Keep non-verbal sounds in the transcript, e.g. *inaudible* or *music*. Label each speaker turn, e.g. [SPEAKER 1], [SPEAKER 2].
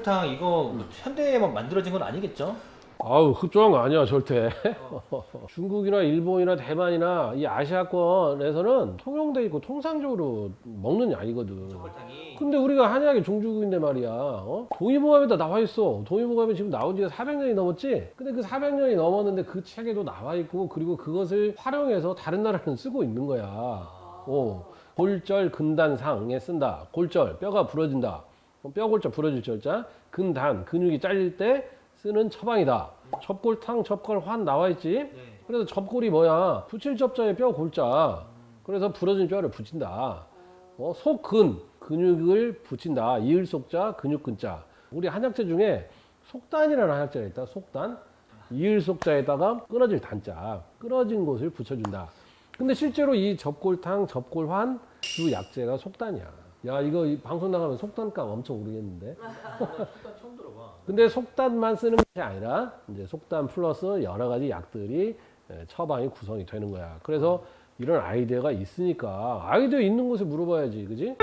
[SPEAKER 1] 접골탕 이거 현대에만 만들어진 건 아니겠죠?
[SPEAKER 2] 아우 흡족한 거 아니야 절대. *laughs* 중국이나 일본이나 대만이나 이 아시아권에서는 통용돼 있고 통상적으로 먹는 약이거든. 근데 우리가 한약의 종주국인데 말이야 어? 동의보감에다 나와 있어. 동의보감이 지금 나온 지가 400년이 넘었지? 근데 그 400년이 넘었는데 그 책에도 나와 있고 그리고 그것을 활용해서 다른 나라는 쓰고 있는 거야. 어. 골절 근단상에 쓴다. 골절 뼈가 부러진다. 어, 뼈골절 부러질 절자. 근단 근육이 잘릴 때 쓰는 처방이다. 접골탕 접골환 나와 있지.
[SPEAKER 1] 네.
[SPEAKER 2] 그래서 접골이 뭐야? 붙일 접자에 뼈 골자. 그래서 부러진 뼈를 붙인다. 어, 속근 근육을 붙인다. 이을 속자 근육 근자. 우리 한약재 중에 속단이라는 한약재가 있다. 속단. 이을 속자에다가 끊어질 단자. 끊어진 곳을 붙여준다. 근데 실제로 이 접골탕 접골환 주 약재가 속단이야 야 이거 이 방송 나가면 속단값 엄청 오르겠는데 *laughs*
[SPEAKER 1] 일단 처음 들어봐.
[SPEAKER 2] 근데 속단만 쓰는 것이 아니라 이제 속단 플러스 여러 가지 약들이 에, 처방이 구성이 되는 거야. 그래서 이런 아이디어가 있으니까 아이디어 있는 곳에 물어봐야지, 그지?